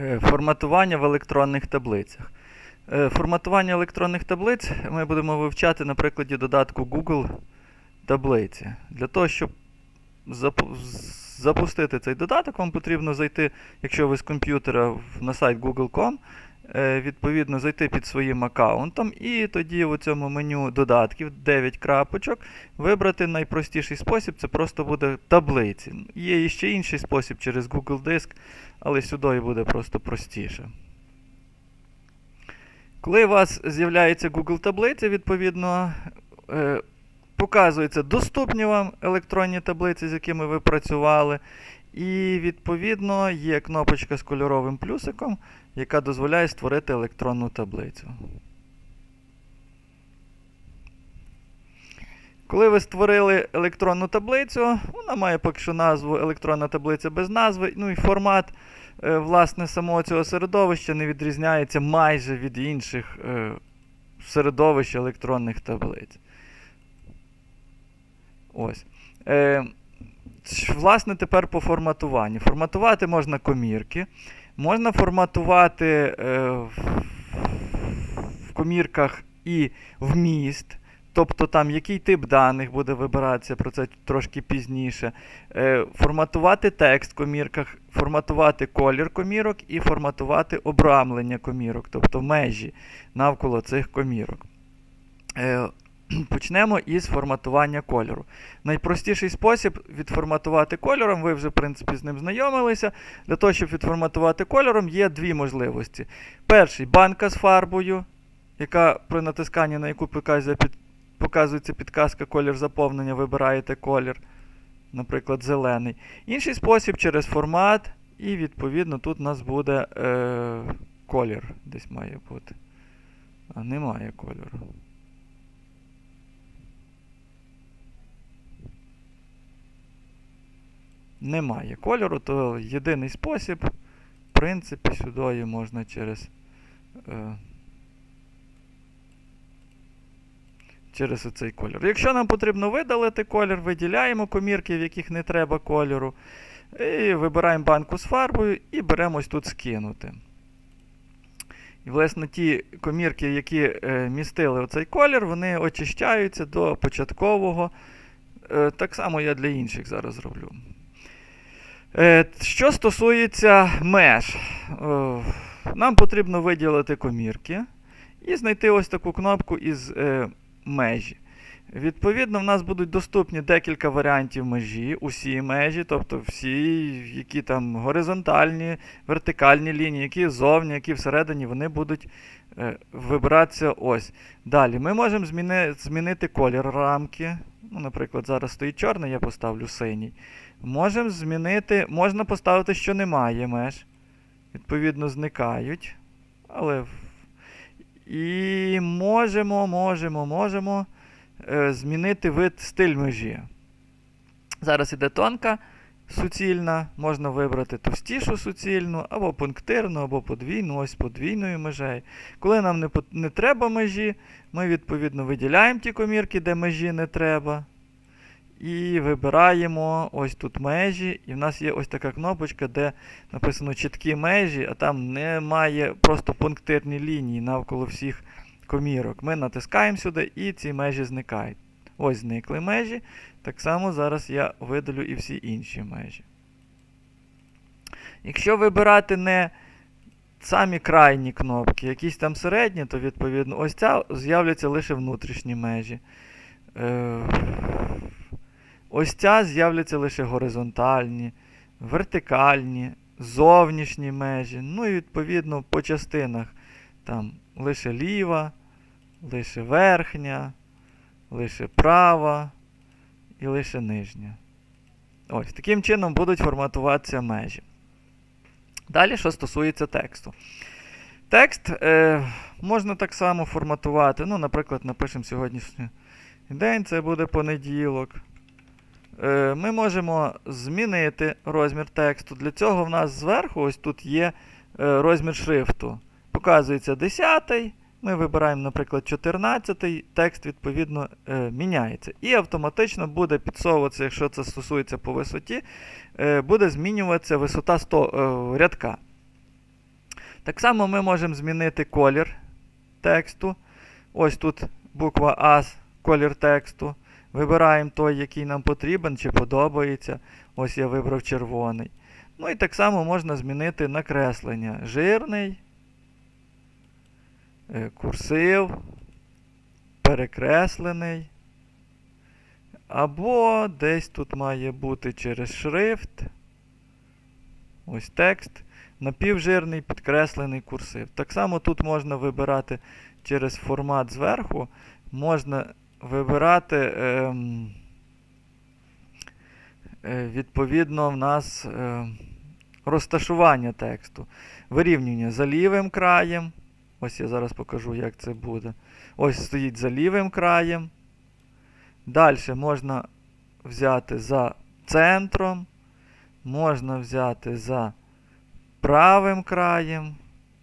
Е, Форматування в електронних таблицях. Е, Форматування електронних таблиць ми будемо вивчати на прикладі додатку Google таблиці. Для того, щоб запустити цей додаток, вам потрібно зайти, якщо ви з комп'ютера, на сайт google.com, відповідно зайти під своїм аккаунтом, і тоді в цьому меню додатків 9 крапочок вибрати найпростіший спосіб, це просто буде таблиці. Є і ще інший спосіб через Google Диск, але сюди буде просто простіше. Коли у вас з'являється Google таблиця, відповідно, е, показуються доступні вам електронні таблиці, з якими ви працювали. І, відповідно, є кнопочка з кольоровим плюсиком, яка дозволяє створити електронну таблицю. Коли ви створили електронну таблицю, вона має поки що назву електронна таблиця без назви. Ну і формат е, власне самого цього середовища не відрізняється майже від інших е, середовищ електронних таблиць. Ось. Е, власне, тепер по форматуванню. Форматувати можна комірки, можна форматувати е, в, комірках і вміст. Тобто там який тип даних буде вибиратися, про це трошки пізніше. Е, форматувати текст в комірках, форматувати колір комірок і форматувати обрамлення комірок, тобто межі навколо цих комірок. Почнемо із форматування кольору. Найпростіший спосіб відформатувати кольором, ви вже, в принципі, з ним знайомилися. Для того, щоб відформатувати кольором, є дві можливості. Перший банка з фарбою, яка при натисканні на яку показує під, показується підказка колір заповнення, вибираєте колір, наприклад, зелений. Інший спосіб через формат, і відповідно тут у нас буде е, колір. Десь має бути. А немає кольору. Немає кольору, то єдиний спосіб, в принципі, сюди можна через. Е, через оцей кольор. Якщо нам потрібно видалити колір, виділяємо комірки, в яких не треба кольору. І вибираємо банку з фарбою і беремо ось тут скинути. І, власне, ті комірки, які е, містили оцей колір, вони очищаються до початкового. Е, так само я для інших зараз зроблю. Е, що стосується меж, е, нам потрібно виділити комірки і знайти ось таку кнопку із е, межі. Відповідно, в нас будуть доступні декілька варіантів межі, усі межі, тобто всі, які там горизонтальні, вертикальні лінії, які ззовні, які всередині, вони будуть вибиратися ось. Далі ми можемо зміни, змінити колір рамки. Ну, наприклад, зараз стоїть чорний, я поставлю синій. Можемо змінити, можна поставити, що немає меж. Відповідно, зникають. Але. І можемо, можемо, можемо е, змінити вид стиль межі. Зараз іде тонка суцільна, можна вибрати товстішу суцільну, або пунктирну, або подвійну, ось подвійною межею. Коли нам не, не треба межі, ми відповідно виділяємо ті комірки, де межі не треба. І вибираємо ось тут межі. І в нас є ось така кнопочка, де написано чіткі межі, а там немає просто пунктирні лінії навколо всіх комірок. Ми натискаємо сюди і ці межі зникають. Ось зникли межі. Так само зараз я видалю і всі інші межі. Якщо вибирати не самі крайні кнопки, якісь там середні, то відповідно ось ця з'являться лише внутрішні межі. Ось ця з'являться лише горизонтальні, вертикальні, зовнішні межі. Ну і відповідно по частинах там лише ліва, лише верхня, лише права і лише нижня. Ось таким чином будуть форматуватися межі. Далі, що стосується тексту. Текст е, можна так само форматувати. Ну, наприклад, напишемо сьогоднішній день, це буде понеділок. Е, ми можемо змінити розмір тексту. Для цього в нас зверху ось тут є е, розмір шрифту. Показується 10. Ми вибираємо, наприклад, 14, текст, відповідно, е, міняється. І автоматично буде підсовуватися, якщо це стосується по висоті, буде змінюватися висота 100, е, рядка. Так само ми можемо змінити колір тексту. Ось тут буква А, колір тексту. Вибираємо той, який нам потрібен чи подобається. Ось я вибрав червоний. Ну і так само можна змінити накреслення. Жирний, е, курсив, перекреслений. Або десь тут має бути через шрифт. Ось текст. Напівжирний підкреслений курсив. Так само тут можна вибирати через формат зверху. Можна вибирати. ем, е, відповідно, в нас е, розташування тексту. Вирівнювання за лівим краєм. Ось я зараз покажу, як це буде. Ось стоїть за лівим краєм. Далі можна взяти за центром. Можна взяти за правим краєм.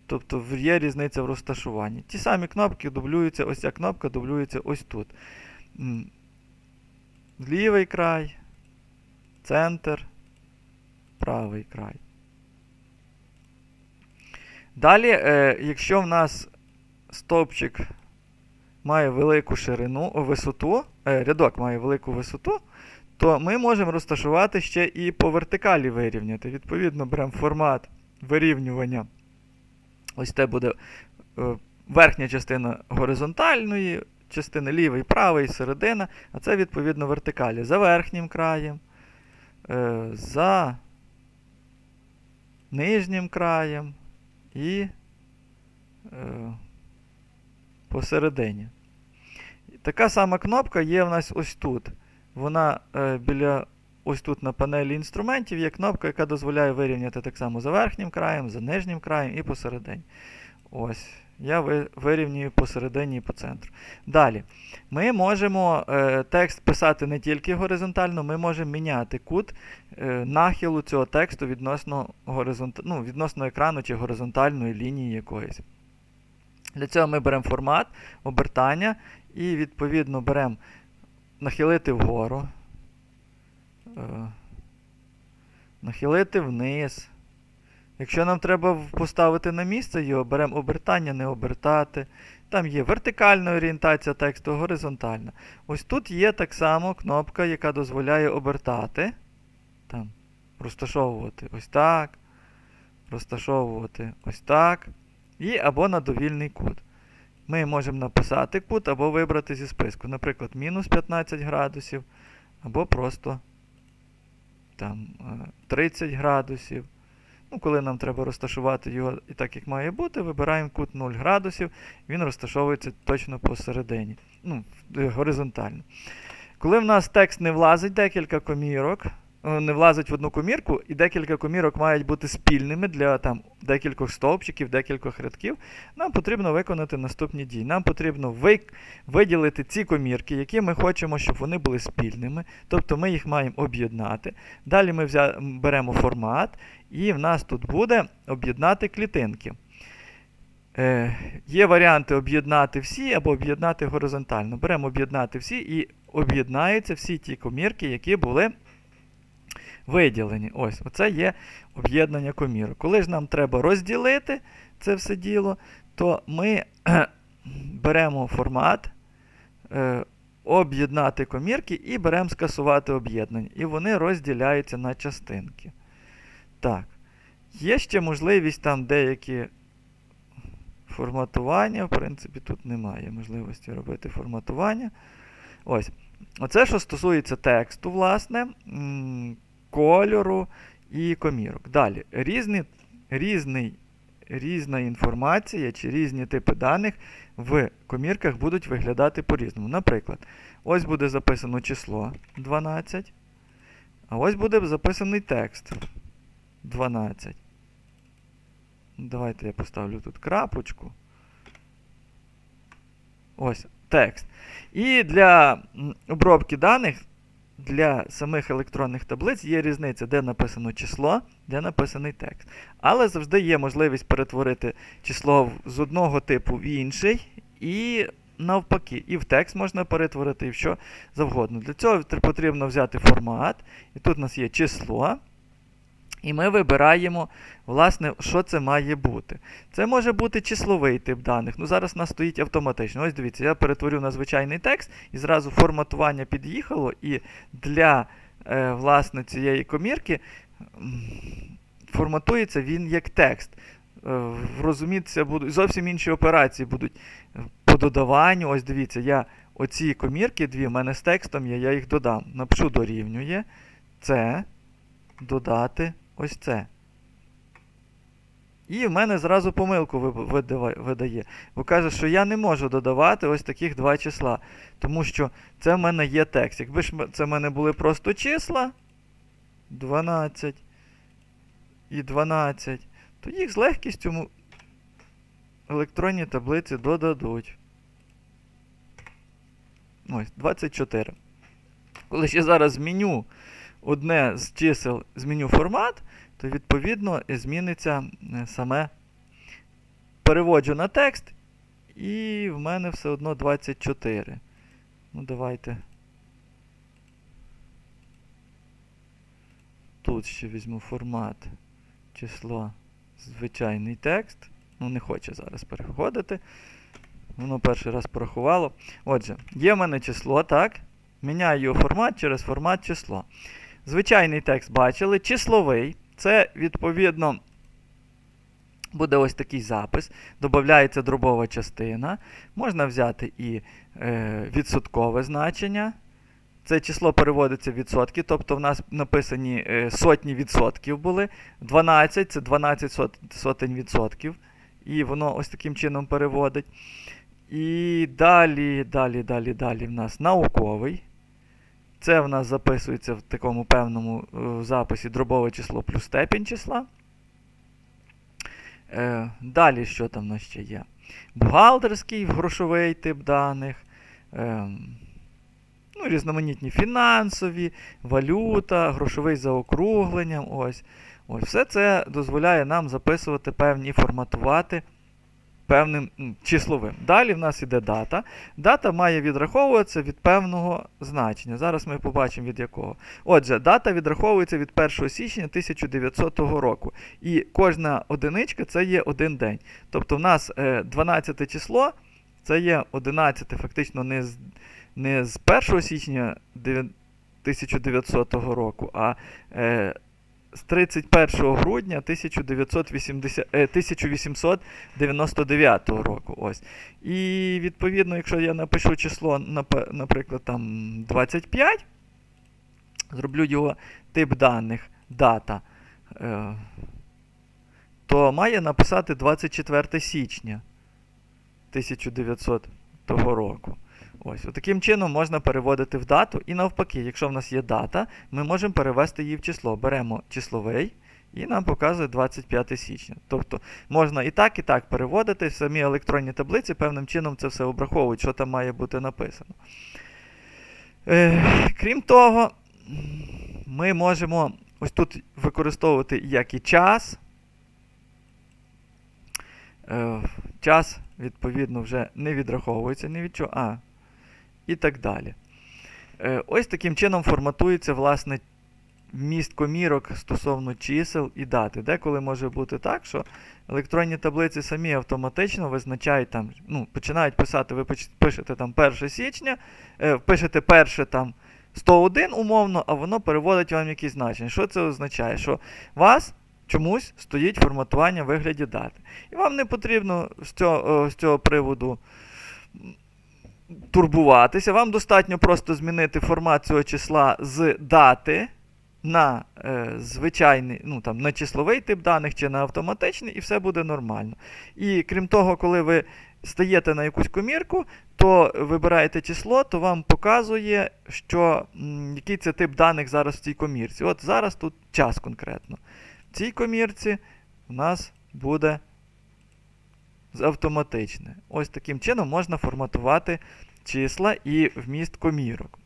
Тобто є різниця в розташуванні. Ті самі кнопки дублюються, ось ця кнопка дублюється ось тут. Лівий край, центр, правий край. Далі, е, якщо в нас стовпчик має велику ширину, висоту, е, рядок має велику висоту, то ми можемо розташувати ще і по вертикалі вирівняти. Відповідно, беремо формат вирівнювання. Ось це буде е, верхня частина горизонтальної, частини лівий, правий, середина, а це відповідно вертикалі. За верхнім краєм, е, за нижнім краєм і е, посередині. Така сама кнопка є в нас ось тут. Вона біля ось тут на панелі інструментів є кнопка, яка дозволяє вирівняти так само за верхнім краєм, за нижнім краєм і посередині. Ось. Я вирівнюю посередині і по центру. Далі. Ми можемо е, текст писати не тільки горизонтально, ми можемо міняти кут е, нахилу цього тексту відносно, горизонт... ну, відносно екрану чи горизонтальної лінії якоїсь. Для цього ми беремо формат, обертання і відповідно беремо нахилити вгору, нахилити вниз. Якщо нам треба поставити на місце його, беремо обертання, не обертати. Там є вертикальна орієнтація тексту, горизонтальна. Ось тут є так само кнопка, яка дозволяє обертати. Там, розташовувати ось так. Розташовувати ось так. І або на довільний кут. Ми можемо написати кут або вибрати зі списку. Наприклад, мінус 15 градусів, або просто там, е, 30 градусів. Ну, коли нам треба розташувати його і так, як має бути, вибираємо кут 0 градусів, він розташовується точно посередині, ну, е, горизонтально. Коли в нас текст не влазить декілька комірок, е, не влазить в одну комірку, і декілька комірок мають бути спільними для там, декількох стовпчиків, декількох рядків, нам потрібно виконати наступні дії. Нам потрібно ви- виділити ці комірки, які ми хочемо, щоб вони були спільними. Тобто ми їх маємо об'єднати. Далі ми взя... беремо формат, і в нас тут буде об'єднати клітинки. Е, є варіанти об'єднати всі або об'єднати горизонтально. Беремо об'єднати всі і об'єднаються всі ті комірки, які були виділені. Ось, оце є об'єднання комірок. Коли ж нам треба розділити це все діло, то ми беремо формат, е, об'єднати комірки і беремо скасувати об'єднання. І вони розділяються на частинки. Так. Є ще можливість там деякі форматування. В принципі, тут немає можливості робити форматування. Ось. Оце, що стосується тексту, власне, кольору і комірок. Далі. Різні, різний, різна інформація чи різні типи даних в комірках будуть виглядати по-різному. Наприклад, ось буде записано число 12, а ось буде записаний текст 12. Давайте я поставлю тут крапочку. Ось текст. І для обробки даних для самих електронних таблиць є різниця, де написано число, де написаний текст. Але завжди є можливість перетворити число з одного типу в інший, і навпаки, і в текст можна перетворити, і в що завгодно. Для цього потрібно взяти формат. І тут у нас є число. І ми вибираємо, власне, що це має бути. Це може бути числовий тип даних. Ну, зараз у нас стоїть автоматично. Ось дивіться, я перетворю на звичайний текст, і зразу форматування під'їхало, і для е, власне, цієї комірки форматується він як текст. Е, будуть зовсім інші операції будуть е, по додаванню. Ось дивіться, я оці комірки дві в мене з текстом є, я їх додам. Напишу дорівнює це додати ось це. І в мене зразу помилку видає. Бо каже, що я не можу додавати ось таких два числа. Тому що це в мене є текст. Якби ж це в мене були просто числа 12 і 12, то їх з легкістю електронні таблиці додадуть. Ось, 24. Коли ще зараз зміню одне з чисел, зміню формат, то відповідно зміниться е, саме переводжу на текст, і в мене все одно 24. Ну, давайте. Тут ще візьму формат число звичайний текст. Ну, не хоче зараз переходити. Воно перший раз порахувало. Отже, є в мене число, так? Міняю його формат через формат число. Звичайний текст бачили. Числовий. Це, відповідно, буде ось такий запис. Додається дробова частина. Можна взяти і е, відсоткове значення. Це число переводиться в відсотки, тобто в нас написані е, сотні відсотків були. 12 це 12 сот, сотень відсотків. І воно ось таким чином переводить. І далі, далі, далі, далі в нас науковий. Це в нас записується в такому певному е, записі дробове число плюс степінь числа. Е, далі, що там в нас ще є? Бухгалтерський грошовий тип даних. Е, ну, різноманітні фінансові, валюта, грошовий за округленням. Ось. Ось. Все це дозволяє нам записувати певні, форматувати певним числовим. Далі в нас іде дата. Дата має відраховуватися від певного значення. Зараз ми побачимо від якого. Отже, дата відраховується від 1 січня 1900 року. І кожна одиничка це є один день. Тобто в нас е, 12 число це є 11, фактично не з, не з 1 січня 1900 року, а е, з 31 грудня 1980, е, 1899 року. Ось. І відповідно, якщо я напишу число, наприклад, там 25, зроблю його тип даних, дата, е, то має написати 24 січня 1900 року. Ось, таким чином можна переводити в дату. І навпаки, якщо в нас є дата, ми можемо перевести її в число. Беремо числовий і нам показує 25 січня. Тобто можна і так, і так переводити. Самі електронні таблиці певним чином це все обраховують, що там має бути написано. Е, крім того, ми можемо ось тут використовувати як і час. Е, час, відповідно, вже не відраховується ні від чого. А, і так далі. Е, ось таким чином форматується, власне, вміст комірок стосовно чисел і дати. Деколи може бути так, що електронні таблиці самі автоматично визначають там, ну, починають писати, ви пишете там 1 січня, е, пишете перше там 101 умовно, а воно переводить вам якісь значення. Що це означає? Що вас чомусь стоїть форматування вигляді дати. І вам не потрібно з цього, е, з цього приводу турбуватися. Вам достатньо просто змінити формат цього числа з дати на е, звичайний, ну там на числовий тип даних чи на автоматичний, і все буде нормально. І крім того, коли ви стаєте на якусь комірку, то вибираєте число, то вам показує, що який це тип даних зараз в цій комірці. От зараз тут час конкретно. В цій комірці у нас буде автоматичне. Ось таким чином можна форматувати числа і вміст комірок.